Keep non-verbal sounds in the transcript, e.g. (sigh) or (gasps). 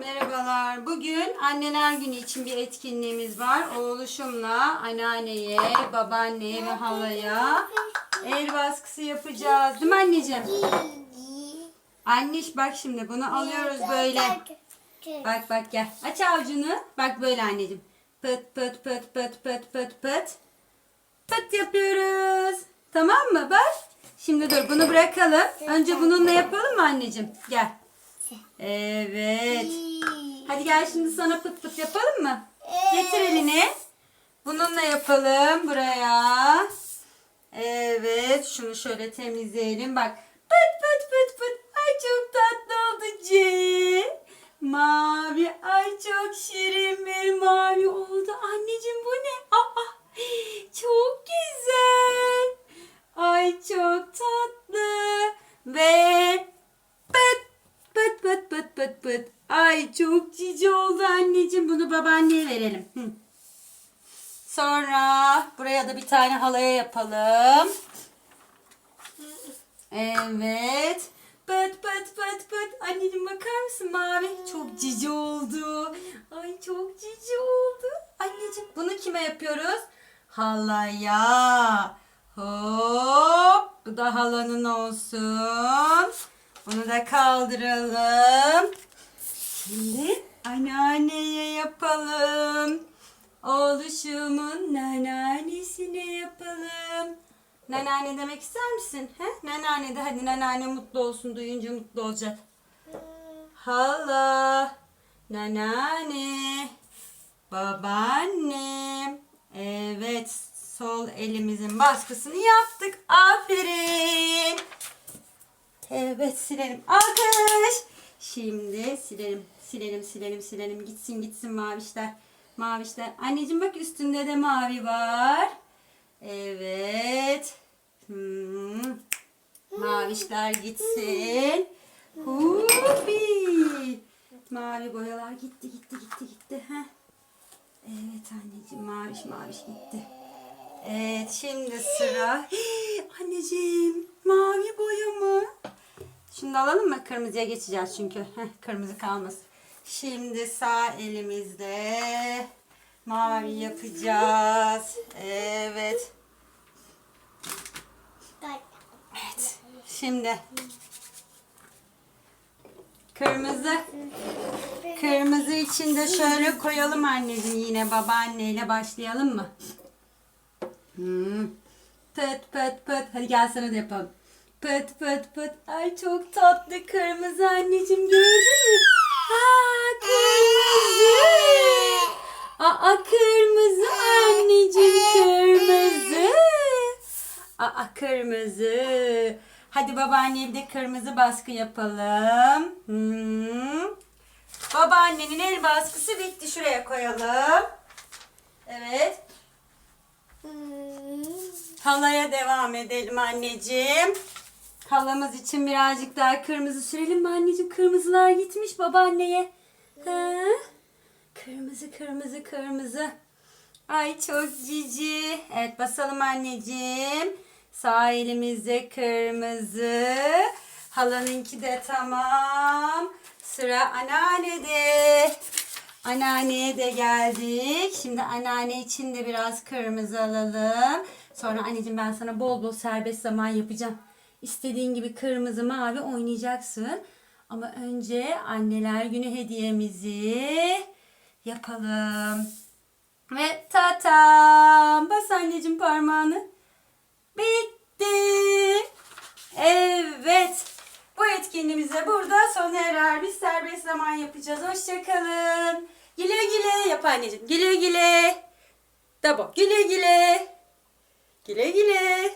Merhabalar. Bugün anneler günü için bir etkinliğimiz var. Oğluşumla anneanneye, babaanneye ve halaya el baskısı yapacağız. Değil mi anneciğim? Anneş bak şimdi bunu alıyoruz böyle. Bak bak gel. Aç avucunu. Bak böyle anneciğim. Pıt pıt pıt pıt pıt pıt pıt. Pıt yapıyoruz. Tamam mı? Bak. Şimdi dur bunu bırakalım. Önce bununla yapalım mı anneciğim? Gel. Evet. Hadi gel şimdi sana pıt pıt yapalım mı? Getir elini. Bununla yapalım buraya. Evet. Şunu şöyle temizleyelim. Bak. Pıt pıt. Ay çok cici oldu anneciğim. Bunu babaanneye verelim. Hı. Sonra buraya da bir tane halaya yapalım. Evet. Pıt pıt pıt pıt. Anneciğim bakar mısın mavi? Çok cici oldu. Ay çok cici oldu. Anneciğim bunu kime yapıyoruz? Halaya. Hop. Bu da halanın olsun. Bunu da kaldıralım. Şimdi anneanneye yapalım. Oğluşumun nanaanesine yapalım. Nanaane demek ister misin? He? Nanaane de hadi nanaane mutlu olsun duyunca mutlu olacak. Hala, nanaane, babaannem. Evet, sol elimizin baskısını yaptık. Aferin. Evet silelim. Alkış. Şimdi silelim. Silelim silelim silelim. Gitsin gitsin mavişler. Mavişler. Anneciğim bak üstünde de mavi var. Evet. Hmm. Mavişler gitsin. Hupi. Mavi boyalar gitti gitti gitti gitti. Heh. Evet anneciğim maviş maviş gitti. Evet şimdi sıra. (gasps) anneciğim mavi boya mı? Şimdi alalım mı? Kırmızıya geçeceğiz çünkü. Heh, kırmızı kalmasın. Şimdi sağ elimizde mavi yapacağız. Evet. Evet. Şimdi kırmızı kırmızı içinde şöyle koyalım anneciğim yine babaanneyle başlayalım mı? Hmm. Pıt pıt pıt. Hadi gel sana da yapalım. Pıt pıt pıt. Ay çok tatlı kırmızı anneciğim gördün mü? Aa kırmızı. Aa kırmızı anneciğim kırmızı. Aa kırmızı. Hadi babaanneye bir de kırmızı baskı yapalım. Hmm. Babaannenin el baskısı bitti. Şuraya koyalım. Evet. Halaya devam edelim anneciğim. Halamız için birazcık daha kırmızı sürelim mi anneciğim? Kırmızılar gitmiş babaanneye. Ha? Kırmızı kırmızı kırmızı. Ay çok cici. Evet basalım anneciğim. Sağ elimizde kırmızı. Halanınki de tamam. Sıra anneannede. Anneanneye de geldik. Şimdi anneanne için de biraz kırmızı alalım. Sonra anneciğim ben sana bol bol serbest zaman yapacağım. İstediğin gibi kırmızı mavi oynayacaksın. Ama önce anneler günü hediyemizi yapalım. Ve tatam. Bas anneciğim parmağını. Bitti. Evet. Bu etkinliğimize burada sona erer. Biz serbest zaman yapacağız. Hoşçakalın. Güle güle yap anneciğim. Güle güle. Dabo. Güle güle. Güle güle.